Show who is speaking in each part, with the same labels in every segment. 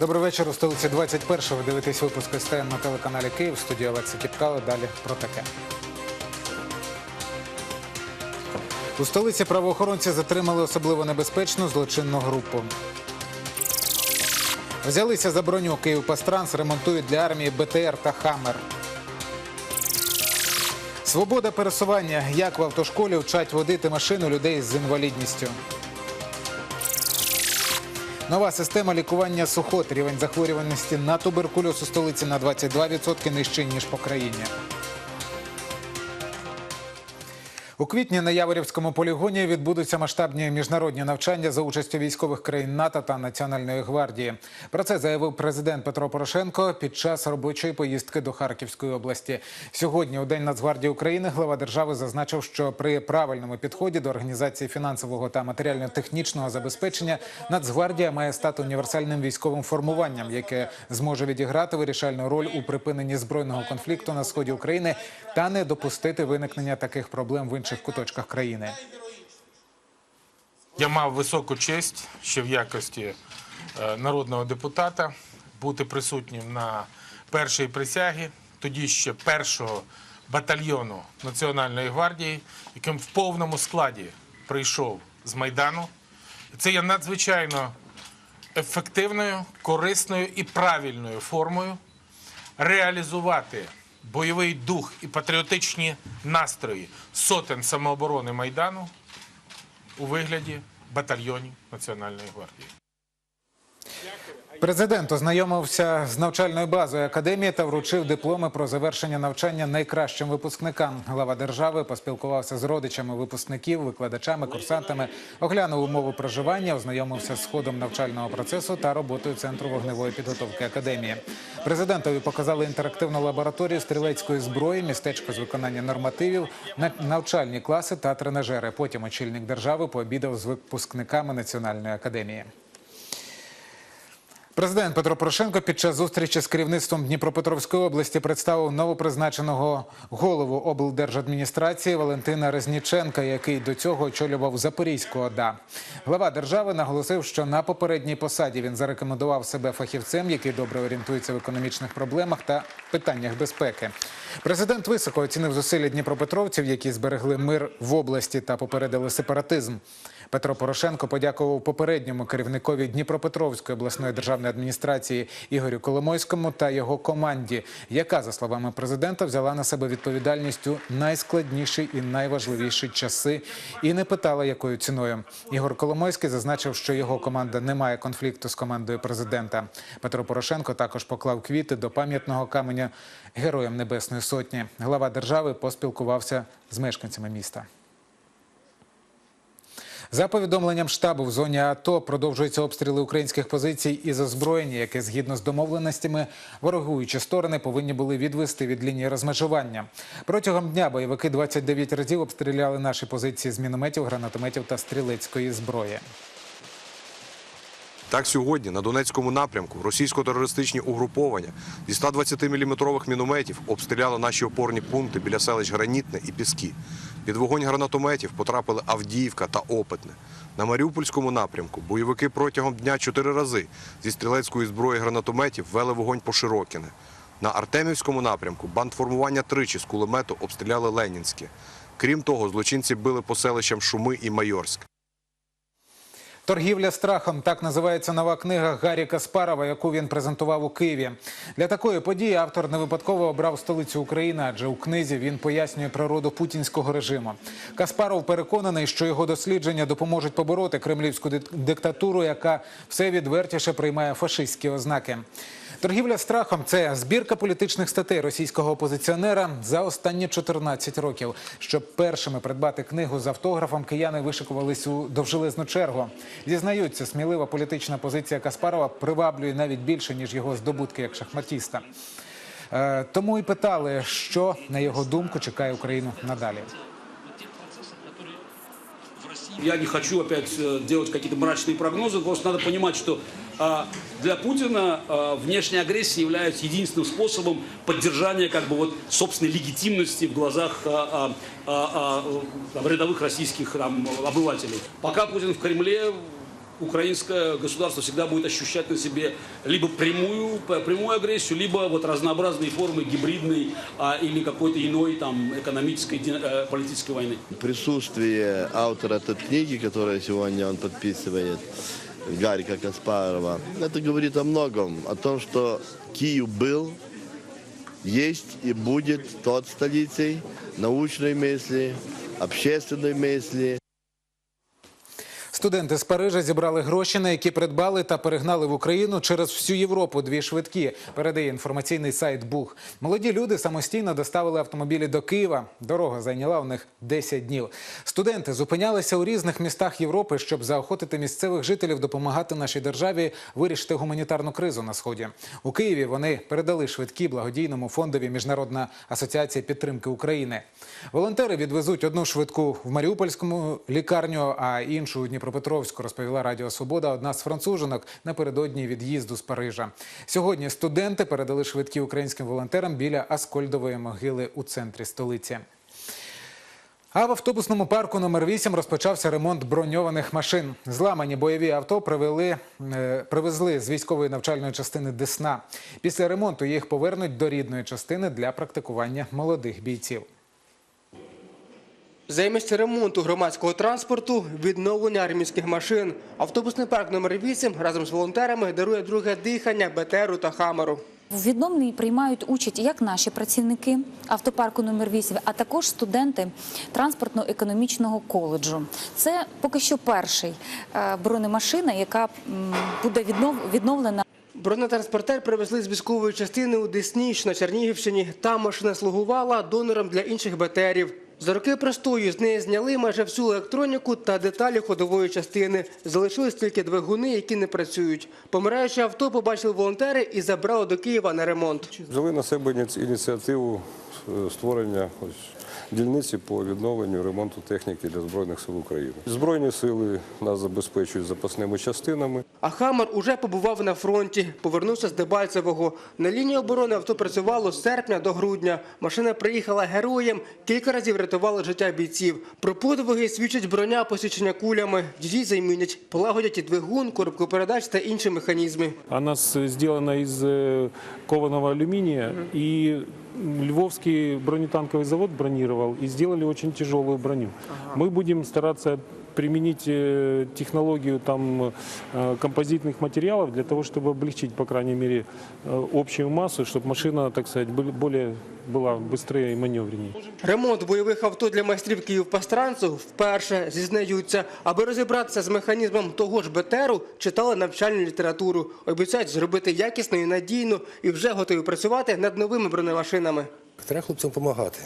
Speaker 1: Добрий вечір. У столиці 21 Ви дивитесь випуск СТН на телеканалі Київ. В студії Олексій Кіпкало. Далі про таке. У столиці правоохоронці затримали особливо небезпечну злочинну групу. Взялися за броню Київпастранс, ремонтують для армії БТР та Хаммер. Свобода пересування. Як в автошколі вчать водити машину людей з інвалідністю. Нова система лікування сухот. Рівень захворюваності на туберкульоз у столиці на 22% нижчий, ніж по країні. У квітні на Яворівському полігоні відбудуться масштабні міжнародні навчання за участю військових країн НАТО та Національної гвардії. Про це заявив президент Петро Порошенко під час робочої поїздки до Харківської області. Сьогодні, у День Нацгвардії України, глава держави зазначив, що при правильному підході до організації фінансового та матеріально-технічного забезпечення Нацгвардія має стати універсальним військовим формуванням, яке зможе відіграти вирішальну роль у припиненні збройного конфлікту на сході України та не допустити виникнення таких проблем в інших куточках країни.
Speaker 2: Я мав високу честь ще в якості е, народного депутата бути присутнім на першій присягі, тоді ще першого батальйону Національної гвардії, яким в повному складі прийшов з Майдану. Це є надзвичайно ефективною, корисною і правильною формою реалізувати бойовий дух і патріотичні настрої сотень самооборони Майдану у вигляді батальйонів Національної гвардії.
Speaker 1: Президент ознайомився з навчальною базою академії та вручив дипломи про завершення навчання найкращим випускникам. Глава держави поспілкувався з родичами випускників, викладачами, курсантами, оглянув умови проживання, ознайомився з ходом навчального процесу та роботою центру вогневої підготовки академії. Президентові показали інтерактивну лабораторію стрілецької зброї, містечко з виконання нормативів, на- навчальні класи та тренажери. Потім очільник держави пообідав з випускниками національної академії. Президент Петро Порошенко під час зустрічі з керівництвом Дніпропетровської області представив новопризначеного голову облдержадміністрації Валентина Резніченка, який до цього очолював Запорізьку ОДА. Глава держави наголосив, що на попередній посаді він зарекомендував себе фахівцем, який добре орієнтується в економічних проблемах та питаннях безпеки. Президент високо оцінив зусилля дніпропетровців, які зберегли мир в області та попередили сепаратизм. Петро Порошенко подякував попередньому керівникові Дніпропетровської обласної державної адміністрації Ігорю Коломойському та його команді, яка, за словами президента, взяла на себе відповідальність у найскладніші і найважливіші часи і не питала, якою ціною. Ігор Коломойський зазначив, що його команда не має конфлікту з командою президента. Петро Порошенко також поклав квіти до пам'ятного каменя Героям Небесної Сотні. Глава держави поспілкувався з мешканцями міста. За повідомленням штабу в зоні АТО продовжуються обстріли українських позицій із озброєння, яке згідно з домовленостями ворогуючі сторони повинні були відвести від лінії розмежування. Протягом дня бойовики 29 разів обстріляли наші позиції з мінометів, гранатометів та стрілецької зброї.
Speaker 3: Так сьогодні на Донецькому напрямку російсько-терористичні угруповання зі 120-мм мінометів обстріляли наші опорні пункти біля селищ Гранітне і Піски. Під вогонь гранатометів потрапили Авдіївка та Опитне. На Маріупольському напрямку бойовики протягом дня чотири рази зі стрілецької зброї гранатометів вели вогонь по Широкіне. На Артемівському напрямку бандформування тричі з кулемету обстріляли Ленінське. Крім того, злочинці били по селищам Шуми і Майорськ.
Speaker 1: Торгівля страхом так називається нова книга Гаррі Каспарова, яку він презентував у Києві. Для такої події автор не випадково обрав столицю України, адже у книзі він пояснює природу путінського режиму. Каспаров переконаний, що його дослідження допоможуть побороти кремлівську диктатуру, яка все відвертіше приймає фашистські ознаки. Торгівля страхом це збірка політичних статей російського опозиціонера за останні 14 років. Щоб першими придбати книгу з автографом, кияни вишикувались у довжелезну чергу. Зізнаються, смілива політична позиція Каспарова приваблює навіть більше ніж його здобутки як шахматіста. Е, Тому і питали, що на його думку чекає Україну надалі.
Speaker 4: Я не хочу опять э, делать какие-то мрачные прогнозы, просто надо понимать, что а, для Путина а, внешняя агрессия является единственным способом поддержания как бы вот собственной легитимности в глазах а, а, а, а, там, рядовых российских там, обывателей. Пока Путин в Кремле, украинское государство всегда будет ощущать на себе либо прямую, прямую агрессию, либо вот разнообразные формы гибридной а, или какой-то иной там экономической, э, политической войны.
Speaker 5: присутствие автора этой книги, которую сегодня он подписывает, Гарика Каспарова, это говорит о многом. О том, что Киев был, есть и будет тот столицей научной мысли, общественной мысли,
Speaker 1: Студенти з Парижа зібрали гроші, на які придбали та перегнали в Україну через всю Європу дві швидкі. Передає інформаційний сайт Бух. Молоді люди самостійно доставили автомобілі до Києва. Дорога зайняла у них 10 днів. Студенти зупинялися у різних містах Європи, щоб заохотити місцевих жителів допомагати нашій державі вирішити гуманітарну кризу на сході. У Києві вони передали швидкі благодійному фондові Міжнародна асоціація підтримки України. Волонтери відвезуть одну швидку в Маріупольському лікарню, а іншу у Дніпропетровську, розповіла Радіо Свобода, одна з француженок напередодні від'їзду з Парижа. Сьогодні студенти передали швидкі українським волонтерам біля Аскольдової могили у центрі столиці. А в автобусному парку номер 8 розпочався ремонт броньованих машин. Зламані бойові авто привели, е, привезли з військової навчальної частини Десна. Після ремонту їх повернуть до рідної частини для практикування молодих бійців.
Speaker 6: Замість ремонту громадського транспорту, відновлення армійських машин. Автобусний парк номер 8 разом з волонтерами дарує друге дихання БТРу та Хамеру.
Speaker 7: В відновленні приймають участь як наші працівники автопарку номер 8 а також студенти транспортно-економічного коледжу. Це поки що перший е, бронемашина, яка буде віднов- відновлена
Speaker 6: Бронетранспортер привезли з військової частини у Десні, що на Чернігівщині. Там машина слугувала донором для інших БТРів. За роки простою з неї зняли майже всю електроніку та деталі ходової частини. Залишились тільки двигуни, які не працюють. Помираюче авто побачили волонтери і забрали до Києва на ремонт.
Speaker 8: Взяли на себе ініці- ініціативу е, створення ось дільниці по відновленню ремонту техніки для Збройних сил України. Збройні сили нас забезпечують запасними частинами.
Speaker 6: А Хаммер уже побував на фронті, повернувся з Дебальцевого. На лінії оборони авто працювало з серпня до грудня. Машина приїхала героєм, кілька разів рятувала життя бійців. Про подвиги свідчить броня посічення кулями. Її замінять, полагодять і двигун, коробку передач та інші механізми.
Speaker 9: Она с- сделана из э, кованого алюминия, и Львовский бронетанковый завод бронировал, и сделали очень тяжелую броню. Мы будем стараться применить э, технологию там, э, композитных материалов для того, чтобы облегчить, по крайней мере, э, общую массу, чтобы машина, так сказать, были- более была быстрее и маневреннее.
Speaker 6: Ремонт бойових авто для майстрів Київпастранцу вперше зізнаються. Аби розібратися з механізмом того ж БТРу, читали навчальну літературу. Обіцяють зробити якісно і надійно і вже готові працювати над новими бронемашинами.
Speaker 10: Треба хлопцям допомагати.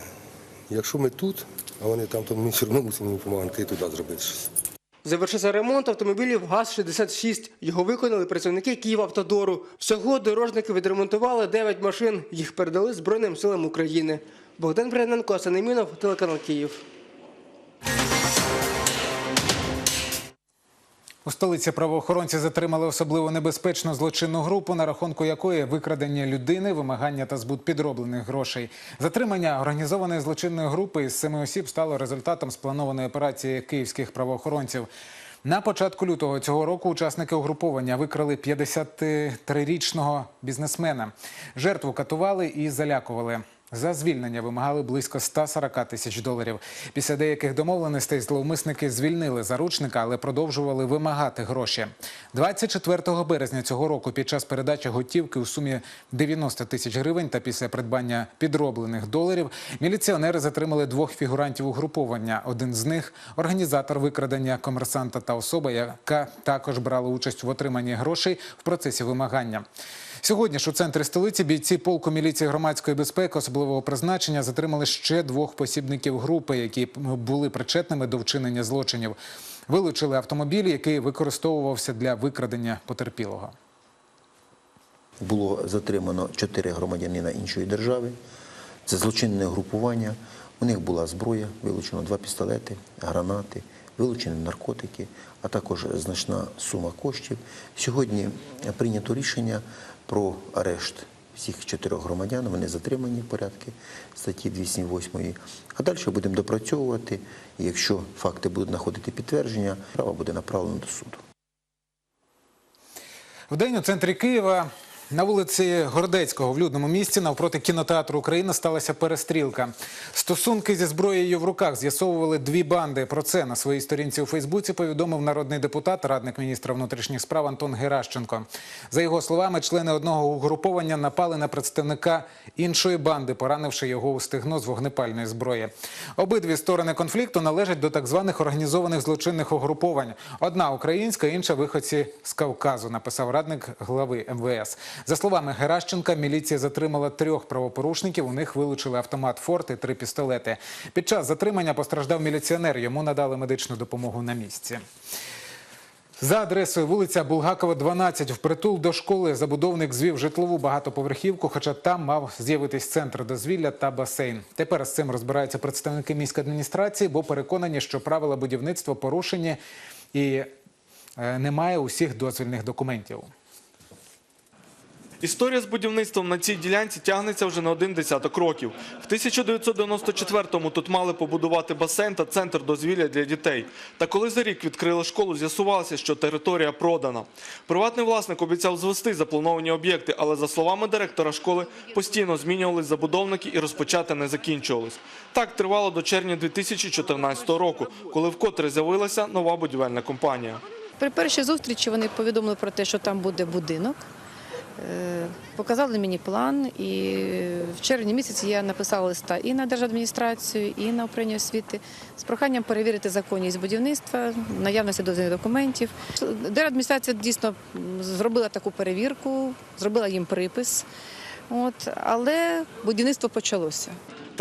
Speaker 10: Якщо ми тут, а вони там, то все одно мусимо їм допомагати і туди зробити щось.
Speaker 6: Завершився ремонт автомобілів ГАЗ-66. Його виконали працівники Київавтодору. Всього дорожники відремонтували 9 машин. Їх передали Збройним силам України. Богдан Бряненко, Санемінов, телеканал Київ.
Speaker 1: У столиці правоохоронці затримали особливо небезпечну злочинну групу, на рахунку якої викрадення людини, вимагання та збут підроблених грошей. Затримання організованої злочинної групи із семи осіб стало результатом спланованої операції київських правоохоронців. На початку лютого цього року учасники угруповання викрали 53-річного бізнесмена. Жертву катували і залякували. За звільнення вимагали близько 140 тисяч доларів. Після деяких домовленостей зловмисники звільнили заручника, але продовжували вимагати гроші. 24 березня цього року під час передачі готівки у сумі 90 тисяч гривень та після придбання підроблених доларів міліціонери затримали двох фігурантів угруповання. Один з них організатор викрадення комерсанта та особа, яка також брала участь в отриманні грошей в процесі вимагання. Сьогодні ж у центрі столиці бійці полку міліції громадської безпеки особливого призначення затримали ще двох посібників групи, які були причетними до вчинення злочинів. Вилучили автомобіль, який використовувався для викрадення потерпілого.
Speaker 11: Було затримано чотири громадянина іншої держави. Це злочинне групування. У них була зброя, вилучено два пістолети, гранати, вилучені наркотики, а також значна сума коштів. Сьогодні прийнято рішення про арешт всіх чотирьох громадян. Вони затримані в порядку статті 208. А далі будемо допрацьовувати. І якщо факти будуть знаходити підтвердження, справа буде направлена до суду.
Speaker 1: Вдень у центрі Києва на вулиці Городецького в людному місці навпроти кінотеатру Україна сталася перестрілка. Стосунки зі зброєю в руках з'ясовували дві банди. Про це на своїй сторінці у Фейсбуці повідомив народний депутат, радник міністра внутрішніх справ Антон Геращенко. За його словами, члени одного угруповання напали на представника іншої банди, поранивши його у стегно з вогнепальної зброї. Обидві сторони конфлікту належать до так званих організованих злочинних угруповань. Одна українська, інша виходці з Кавказу, написав радник глави МВС. За словами Геращенка, міліція затримала трьох правопорушників. У них вилучили автомат «Форт» і три пістолети. Під час затримання постраждав міліціонер. Йому надали медичну допомогу на місці. За адресою вулиця Булгакова, 12, впритул до школи забудовник звів житлову багатоповерхівку, хоча там мав з'явитись центр дозвілля та басейн. Тепер з цим розбираються представники міської адміністрації, бо переконані, що правила будівництва порушені і е, немає усіх дозвільних документів.
Speaker 12: Історія з будівництвом на цій ділянці тягнеться вже на один десяток років. В 1994-му тут мали побудувати басейн та центр дозвілля для дітей. Та коли за рік відкрили школу, з'ясувалося, що територія продана. Приватний власник обіцяв звести заплановані об'єкти, але за словами директора школи, постійно змінювались забудовники і розпочати не закінчувались. Так тривало до червня 2014 року, коли вкотре з'явилася нова будівельна компанія.
Speaker 13: При першій зустрічі вони повідомили про те, що там буде будинок. Е, Показали мені план, і в червні місяці я написала листа і на держадміністрацію, і на управління освіти з проханням перевірити законність будівництва, наявності дозвільних документів. Держадміністрація дійсно зробила таку перевірку, зробила їм припис. От, але будівництво почалося.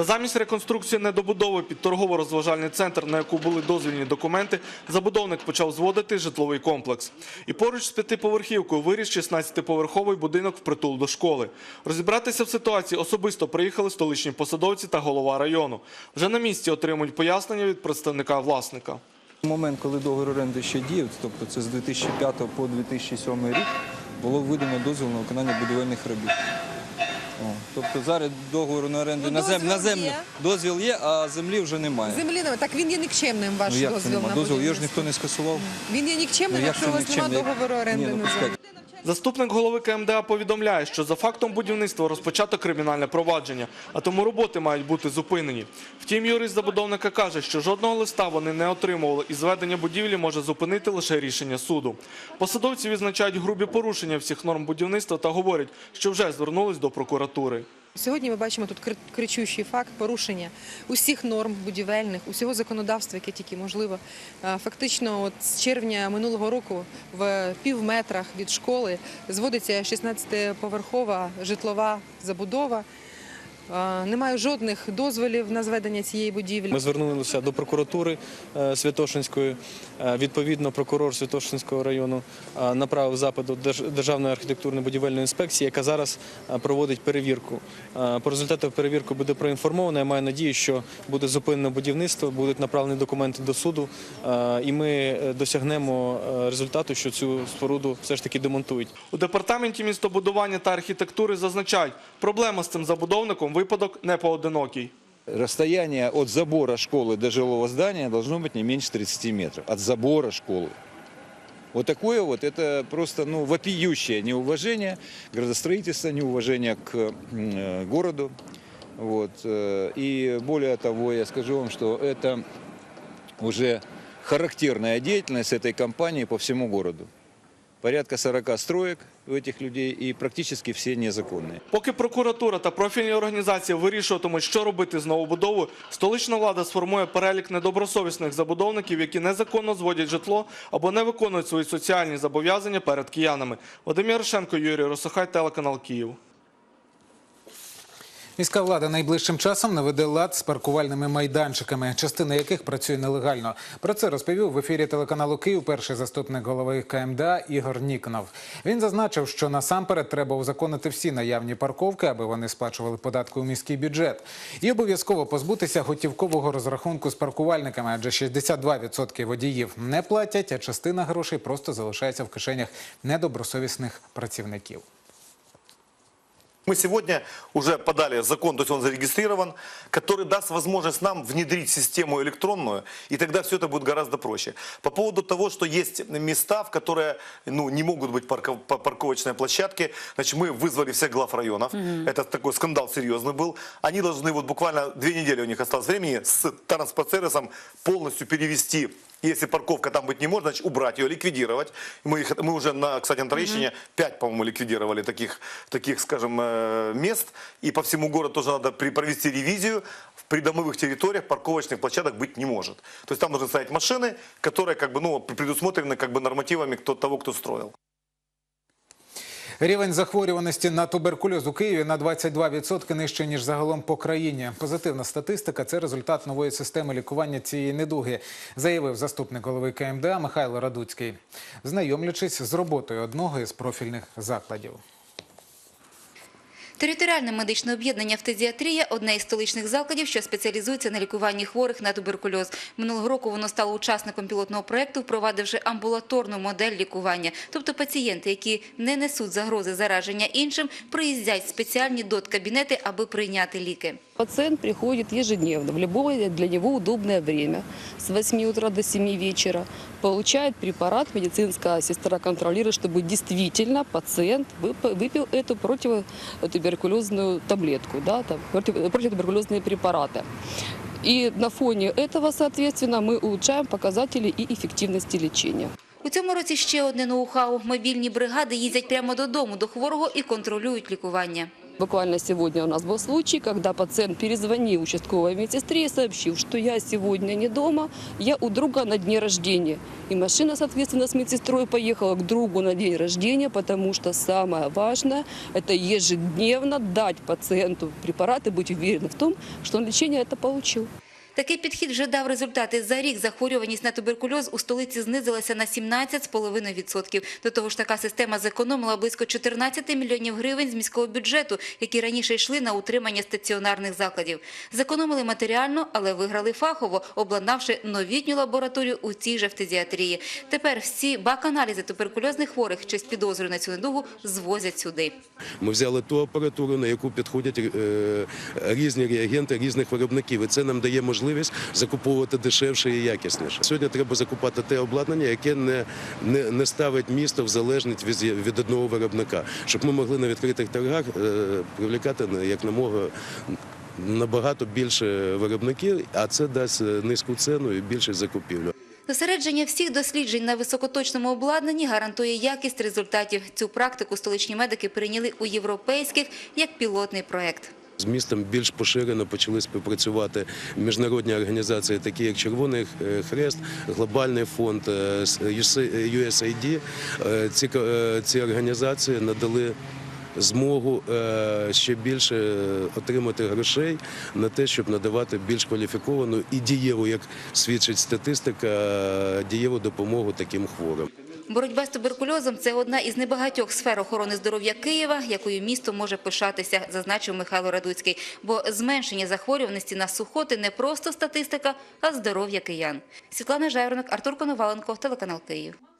Speaker 12: Та замість реконструкції недобудови під торгово-розважальний центр, на яку були дозвільні документи, забудовник почав зводити житловий комплекс. І поруч з п'ятиповерхівкою виріс 16-поверховий будинок впритул до школи. Розібратися в ситуації особисто приїхали столичні посадовці та голова району. Вже на місці отримують пояснення від представника власника.
Speaker 14: Момент, коли договір оренди ще діяв, тобто це з 2005 по 2007 рік, було видано дозвіл на виконання будівельних робіт. О, тобто зараз договору на оренду на, зем, на землю дозвіл є, а землі вже немає.
Speaker 15: Землі немає. Так він є нікчемним, ваш
Speaker 14: ну як це
Speaker 15: дозвіл
Speaker 14: немає?
Speaker 15: на
Speaker 14: Дозвіл, його ж
Speaker 15: будівництво.
Speaker 14: ніхто не скасував.
Speaker 15: Він є нікчемним,
Speaker 14: Ну, як
Speaker 15: якщо
Speaker 14: це
Speaker 15: у вас немає договору оренди
Speaker 14: ну,
Speaker 15: на землю.
Speaker 12: Заступник голови КМДА повідомляє, що за фактом будівництва розпочато кримінальне провадження, а тому роботи мають бути зупинені. Втім, юрист забудовника каже, що жодного листа вони не отримували, і зведення будівлі може зупинити лише рішення суду. Посадовці відзначають грубі порушення всіх норм будівництва та говорять, що вже звернулись до прокуратури.
Speaker 15: Сьогодні ми бачимо тут кричущий факт порушення усіх норм будівельних, усього законодавства, яке тільки можливо. Фактично, от з червня минулого року в пів метрах від школи зводиться 16-поверхова житлова забудова. Е, Немає жодних дозволів на зведення цієї будівлі.
Speaker 14: Ми звернулися до прокуратури е, Святошинської. Е, Відповідно, прокурор Святошинського району направив запит до Держ- Державної архітектурно-будівельної інспекції, яка зараз проводить перевірку. По результатах перевірки буде проінформовано. Я маю надію, що буде зупинено будівництво, будуть направлені документи до суду, і ми досягнемо результату, що цю споруду все ж таки демонтують.
Speaker 12: У департаменті містобудування та архітектури зазначають, проблема з цим забудовником випадок не поодинокий.
Speaker 16: Расстояние от забора школы до жилого здания должно быть не меньше 30 метров. От забора школы. Вот такое вот, это просто ну, вопиющее неуважение градостроительства, неуважение к э, городу. Вот. э, И более того, я скажу вам, что это уже характерная деятельность этой компании по всему городу. Порядка 40 строек у этих людей і практически всі незаконні.
Speaker 12: Поки прокуратура та профільні організації вирішуватимуть, що робити з новобудовою, столична влада сформує перелік недобросовісних забудовників, які незаконно зводять житло або не виконують свої соціальні зобов'язання перед киянами. Вадим Ярошенко, Юрій Росохай, телеканал Київ.
Speaker 1: Міська влада найближчим часом наведе лад з паркувальними майданчиками, частина яких працює нелегально. Про це розповів в ефірі телеканалу Київ перший заступник голови КМДА Ігор Ніконов. Він зазначив, що насамперед треба узаконити всі наявні парковки, аби вони сплачували податки у міський бюджет, і обов'язково позбутися готівкового розрахунку з паркувальниками, адже 62% водіїв не платять, а частина грошей просто залишається в кишенях недобросовісних працівників.
Speaker 17: Мы сегодня уже подали закон, то есть он зарегистрирован, который даст возможность нам внедрить систему электронную, и тогда все это будет гораздо проще. По поводу того, что есть места, в которые ну, не могут быть парков- па- парковочные площадки, значит, мы вызвали всех глав районов. Это такой скандал серьезный был. Они должны вот буквально две недели у них осталось времени с транспортсервисом полностью перевести если парковка там быть не может, значит убрать ее, ликвидировать. Мы, их, мы уже, на, кстати, на Троещине 5, по-моему, ликвидировали таких, таких, скажем, э, мест. И по всему городу тоже надо при- провести ревизию. В придомовых территориях парковочных площадок быть не может. То есть там должны стоять машины, которые как бы, ну, предусмотрены как бы нормативами кто, того, кто строил.
Speaker 1: Рівень захворюваності на туберкульоз у Києві на 22% нижче, ніж загалом по країні. Позитивна статистика – це результат нової системи лікування цієї недуги, заявив заступник голови КМДА Михайло Радуцький, знайомлячись з роботою одного із профільних закладів.
Speaker 18: Територіальне медичне об'єднання Фтезіатрія – одне із столичних закладів, що спеціалізується на лікуванні хворих на туберкульоз. Минулого року воно стало учасником пілотного проєкту, впровадивши амбулаторну модель лікування. Тобто пацієнти, які не несуть загрози зараження іншим, приїздять в спеціальні дот-кабінети, аби прийняти ліки.
Speaker 19: Пациент приходит ежедневно, в любое для него удобное время, с 8 утра до 7 вечера, получает препарат, медицинская сестра контролирует, чтобы действительно пациент вып- выпил эту противотуберкулезную таблетку, да, там, против- противотуберкулезные препараты. И на фоне этого, соответственно, мы улучшаем показатели и эффективности лечения.
Speaker 18: У цьому році ще одне ноу-хау. Мобільні бригади їздять прямо додому до хворого і контролюють лікування.
Speaker 19: Буквально сегодня у нас был случай, когда пациент перезвонил участковой медсестре и сообщил, что я сегодня не дома, я у друга на дне рождения. И машина, соответственно, с медсестрой поехала к другу на день рождения, потому что самое важное – это ежедневно дать пациенту препарат и быть уверенным в том, что он лечение это получил.
Speaker 18: Такий підхід вже дав результати. За рік захворюваність на туберкульоз у столиці знизилася на 17,5%. До того ж, така система зекономила близько 14 мільйонів гривень з міського бюджету, які раніше йшли на утримання стаціонарних закладів. Зекономили матеріально, але виграли фахово, обладнавши новітню лабораторію у цій же фтизіатрії. Тепер всі бак-аналізи туберкульозних хворих, що з на цю недугу, звозять сюди.
Speaker 20: Ми взяли ту апаратуру, на яку підходять е, різні реагенти різних виробників. І це нам дає можливість закуповувати дешевше і якісніше. Сьогодні треба закупати те обладнання, яке не, не, не ставить місто в залежність від, від одного виробника, щоб ми могли на відкритих торгах е, привлікати на- як намога набагато більше виробників, а це дасть низьку ціну і більше закупівлю.
Speaker 18: Зосередження всіх досліджень на високоточному обладнанні гарантує якість результатів. Цю практику столичні медики прийняли у європейських як пілотний проект.
Speaker 20: З містом більш поширено почали співпрацювати міжнародні організації, такі як Червоний е, Хрест, Глобальний фонд, USAID. Е, Ці, е, ці організації надали змогу ще більше отримати грошей на те, щоб надавати більш кваліфіковану і дієву, як свідчить статистика, дієву допомогу таким хворим.
Speaker 18: Боротьба з туберкульозом – це одна із небагатьох сфер охорони здоров'я Києва, якою місто може пишатися, зазначив Михайло Радуцький. Бо зменшення захворюваності на сухоти не просто статистика, а здоров'я киян. Світлана Жайронок, Артур Коноваленко, телеканал Київ.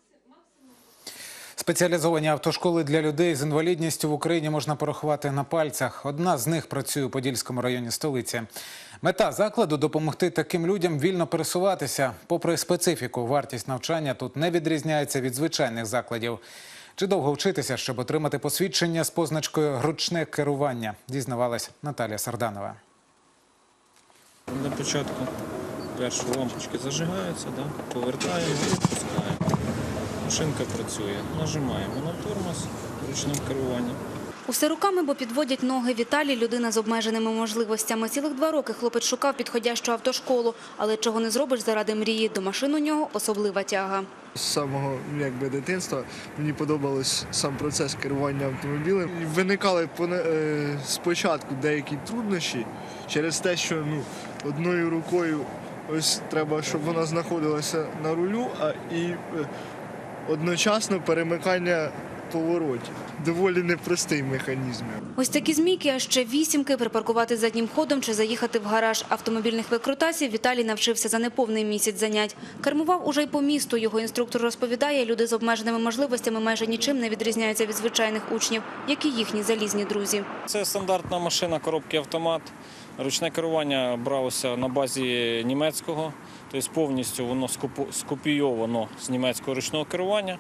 Speaker 1: Спеціалізовані автошколи для людей з інвалідністю в Україні можна порахувати на пальцях. Одна з них працює у Подільському районі столиці. Мета закладу допомогти таким людям вільно пересуватися. Попри специфіку, вартість навчання тут не відрізняється від звичайних закладів. Чи довго вчитися, щоб отримати посвідчення з позначкою «Ручне керування», дізнавалась Наталія Сарданова.
Speaker 21: На початку перші лампочки зажигаються, да? повертаємо і відпускаємо. Машинка працює. Нажимаємо на тормоз ручним керуванням.
Speaker 18: Усе руками, бо підводять ноги. Віталій – людина з обмеженими можливостями. Цілих два роки хлопець шукав підходящу автошколу. Але чого не зробиш заради мрії, до машин у нього особлива тяга.
Speaker 22: З самого якби, дитинства мені подобалось сам процес керування автомобілем. Виникали е, спочатку деякі труднощі через те, що ну, одною рукою ось треба, щоб вона знаходилася на рулю, а і е, одночасно перемикання повороті. Доволі непростий механізм.
Speaker 23: Ось такі змійки, а ще вісімки, припаркувати заднім ходом чи заїхати в гараж. Автомобільних викрутасів Віталій навчився за неповний місяць занять. Кермував уже й по місту. Його інструктор розповідає, люди з обмеженими можливостями майже нічим не відрізняються від звичайних учнів, як і їхні залізні друзі.
Speaker 21: Це стандартна машина, коробки автомат. Ручне керування бралося на базі німецького, тобто повністю воно скопійовано з німецького ручного керування.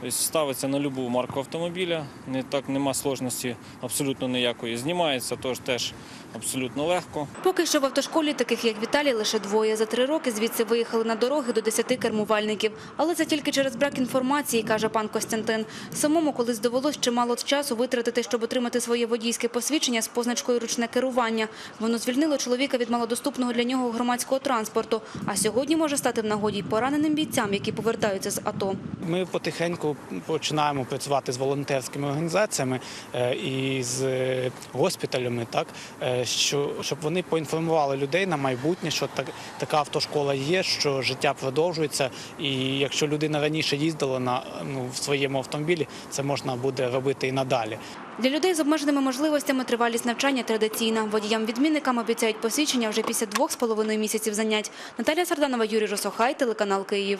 Speaker 21: Тобто ставиться на будь-яку марку автомобіля, не так нема сложності абсолютно ніякої. Знімається тож теж абсолютно легко.
Speaker 23: Поки що в автошколі таких, як Віталій, лише двоє. За три роки звідси виїхали на дороги до десяти кермувальників. Але це тільки через брак інформації, каже пан Костянтин. Самому колись довелось чимало часу витратити, щоб отримати своє водійське посвідчення з позначкою «ручне керування». Воно звільнило чоловіка від малодоступного для нього громадського транспорту. А сьогодні може стати в нагоді й пораненим бійцям, які повертаються з АТО.
Speaker 24: Ми потихеньку починаємо працювати з волонтерськими організаціями е, і з е, госпіталями, так е, що щоб вони поінформували людей на майбутнє, що так така автошкола є, що життя продовжується, і якщо людина раніше їздила на ну в своєму автомобілі, це можна буде робити і надалі.
Speaker 23: Для людей з обмеженими можливостями тривалість навчання традиційна. Водіям-відмінникам обіцяють посвідчення вже після двох з половиною місяців занять. Наталія Сарданова, Юрій Росохай, телеканал Київ.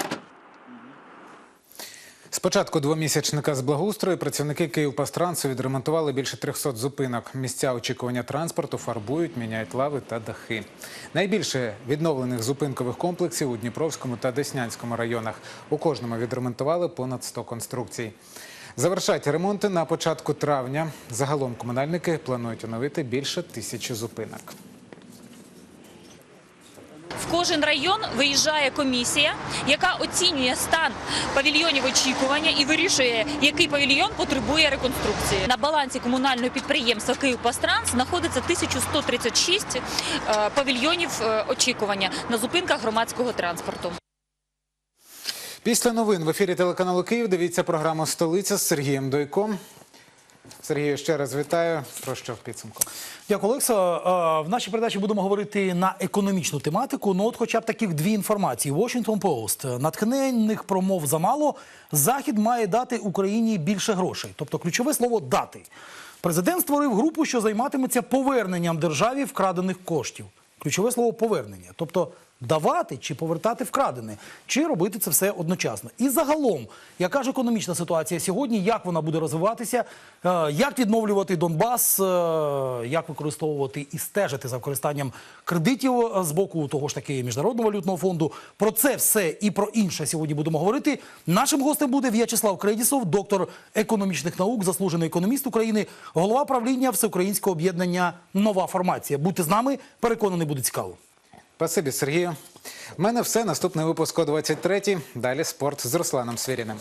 Speaker 1: З початку двомісячника з благоустрою працівники Київпастрансу відремонтували більше 300 зупинок. Місця очікування транспорту фарбують, міняють лави та дахи. Найбільше відновлених зупинкових комплексів у Дніпровському та Деснянському районах. У кожному відремонтували понад 100 конструкцій. Завершать ремонти на початку травня. Загалом комунальники планують оновити більше тисячі зупинок.
Speaker 25: Кожен район виїжджає комісія, яка оцінює стан павільйонів очікування і вирішує, який павільйон потребує реконструкції. На балансі комунального підприємства «Київпастранс» знаходиться 1136 е, павільйонів е, очікування на зупинках громадського транспорту.
Speaker 1: Після новин в ефірі телеканалу Київ дивіться програму Столиця з Сергієм Дойком. Сергію, ще раз вітаю. Про що в підсумку?
Speaker 26: Дякую, Олекса. Е, В нашій передачі будемо говорити на економічну тематику. Ну, от хоча б таких дві інформації. Washington Post. Натхненних промов замало. Захід має дати Україні більше грошей. Тобто ключове слово дати. Президент створив групу, що займатиметься поверненням державі вкрадених коштів. Ключове слово повернення. Тобто давати чи повертати вкрадене, чи робити це все одночасно. І загалом, яка ж економічна ситуація сьогодні, як вона буде розвиватися, е, як відновлювати Донбас, е, як використовувати і стежити за використанням кредитів е, з боку того ж таки Міжнародного валютного фонду. Про це все і про інше сьогодні будемо говорити. Нашим гостем буде В'ячеслав Кредісов, доктор економічних наук, заслужений економіст України, голова правління Всеукраїнського об'єднання Нова формація. Будьте з нами, переконаний, буде цікаво.
Speaker 1: Спасибі, Сергію. У мене все. Наступний випуск о 23 Далі спорт з Русланом Свіріним.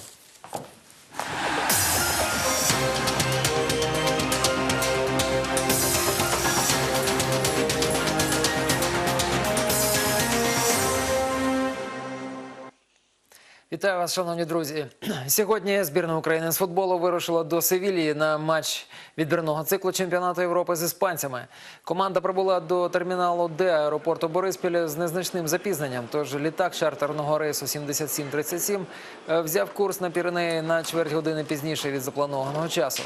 Speaker 27: Вітаю вас, шановні друзі. Сьогодні збірна України з футболу вирушила до Севілії на матч відбірного циклу чемпіонату Європи з іспанцями. Команда прибула до терміналу Д аеропорту Бориспіль з незначним запізненням. Тож літак чартерного рейсу 7737 е, взяв курс на Піренеї на чверть години пізніше від запланованого часу.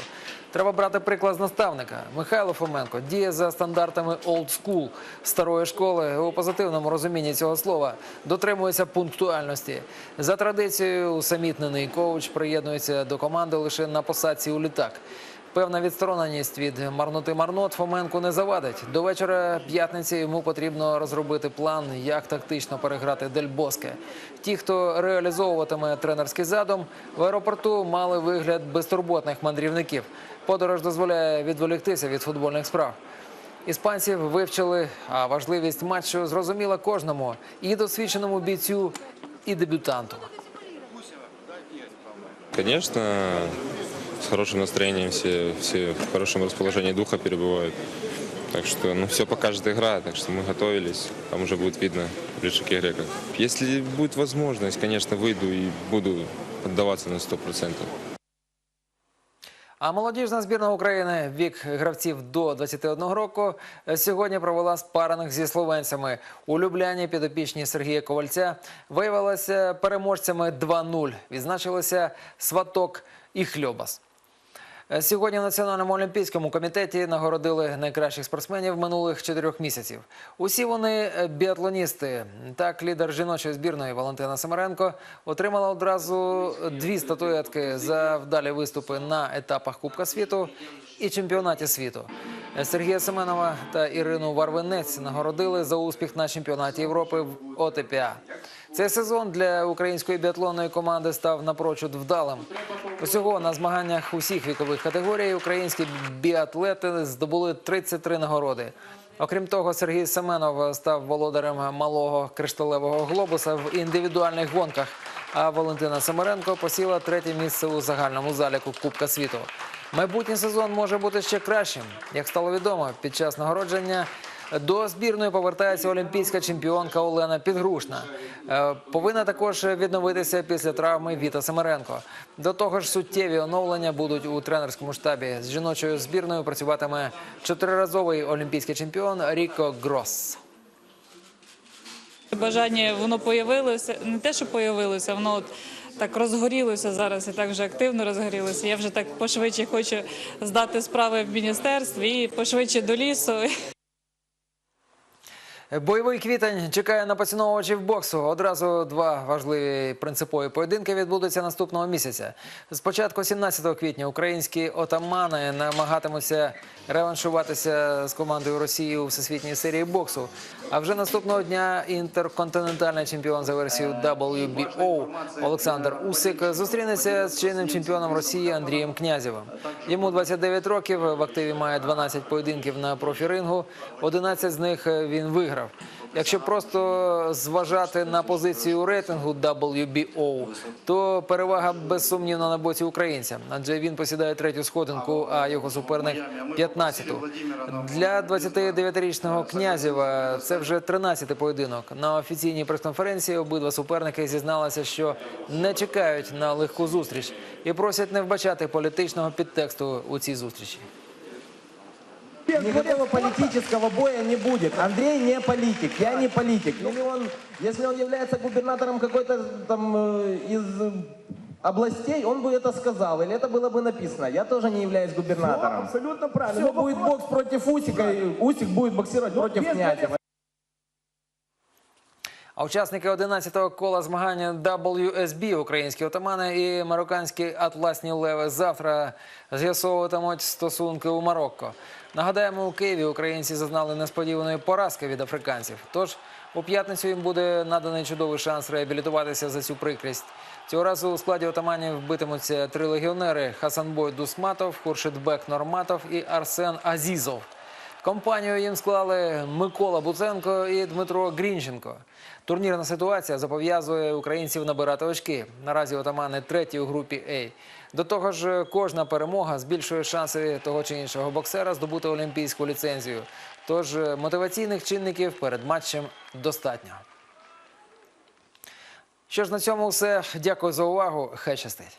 Speaker 27: Треба брати приклад з наставника. Михайло Фоменко діє за стандартами old school старої школи у позитивному розумінні цього слова. Дотримується пунктуальності. За традицією, усамітнений коуч приєднується до команди лише на посадці у літак. Певна відстороненість від марноти марнот Фоменку не завадить. До вечора п'ятниці йому потрібно розробити план, як тактично переграти Дель Боске. Ті, хто реалізовуватиме тренерський задум, в аеропорту мали вигляд безтурботних мандрівників. Подорож дозволяє відволіктися від футбольних справ. Іспанців вивчили, а важливість матчу зрозуміла кожному і досвідченому бійцю, і дебютанту.
Speaker 28: Конечно, с хорошим настроением все, все в хорошем расположении духа перебывают. Так что, ну, все покажет игра, так что мы готовились. Там уже будет видно ближе к игре. Как. Если будет возможность, конечно, выйду и буду отдаваться на 100%.
Speaker 27: А молодіжна збірна України вік гравців до 21 року сьогодні провела спаринг зі словенцями. У Любляні підопічні Сергія Ковальця виявилися переможцями 2-0. Відзначилися Сваток і Хльобас. Е, Сьогодні в Національному олімпійському комітеті нагородили найкращих спортсменів минулих чотирьох місяців. Усі вони е, біатлоністи. Так, лідер жіночої збірної Валентина Семеренко отримала одразу дві статуетки за вдалі виступи на етапах Кубка світу і чемпіонаті світу. Е, Сергія Семенова та Ірину Варвинець нагородили за успіх на чемпіонаті Європи в ОТПА. Цей сезон для української біатлонної команди став напрочуд вдалим. Усього на змаганнях усіх вікових категорій українські біатлети здобули 33 нагороди. Окрім того, Сергій Семенов став володарем малого кришталевого глобуса в індивідуальних гонках. А Валентина Семеренко посіла третє місце у загальному заліку Кубка світу. Майбутній сезон може бути ще кращим. Як стало відомо, під час нагородження до збірної повертається олімпійська чемпіонка Олена Підгрушна. Е, Повинна також відновитися після травми Віта Семеренко. До того ж, суттєві оновлення будуть у тренерському штабі. З жіночою збірною працюватиме чотириразовий олімпійський чемпіон Ріко Гросс.
Speaker 29: Бажання воно появилося, не те, що появилося, воно от так розгорілося зараз і так вже активно розгорілося. Я вже так пошвидше хочу здати справи в міністерстві і пошвидше до лісу.
Speaker 27: Бойовий квітень чекає на поціновувачів боксу. Одразу два важливі принципові поєдинки відбудуться наступного місяця. Спочатку 17 квітня українські отамани намагатимуться реваншуватися з командою Росії у всесвітній серії боксу. А вже наступного дня інтерконтинентальний чемпіон за версією WBO Олександр Усик зустрінеться з чинним чемпіоном Росії Андрієм Князєвим. Йому 29 років, в активі має 12 поєдинків на профірингу, 11 з них він виграв. Якщо просто зважати на позицію рейтингу WBO, то перевага безсумнівно на боці українця, адже він посідає третю сходинку, а його суперник 15-ту. Для 29-річного князєва це вже 13-й поєдинок. На офіційній прес-конференції обидва суперники зізналися, що не чекають на легку зустріч і просять не вбачати політичного підтексту у цій зустрічі.
Speaker 30: Никакого политического боя не будет. Андрей не политик, я не политик. Или он, если он является губернатором какой-то там э, из э, областей, он бы это сказал, или это было бы написано. Я тоже не являюсь губернатором. абсолютно правильно. Все, будет бокс против Усика, и Усик будет боксировать против Князева.
Speaker 27: А учасники 11-го кола змагання WSB, українські отамани і марокканські атласні леви завтра з'ясовуватимуть стосунки у Марокко. Нагадаємо, у Києві українці зазнали несподіваної поразки від африканців. Тож у п'ятницю їм буде наданий чудовий шанс реабілітуватися за цю прикрість. Цього разу у складі отаманів битимуться три легіонери: Хасанбой Дусматов, Хуршидбек Норматов і Арсен Азізов. Компанію їм склали Микола Буценко і Дмитро Грінченко. Турнірна ситуація зобов'язує українців набирати очки. Наразі отамани треті у групі А. До того ж, кожна перемога збільшує шанси того чи іншого боксера здобути олімпійську ліцензію. Тож е, мотиваційних чинників перед матчем достатньо. Що ж на цьому, все. Дякую за увагу. Хай щастить.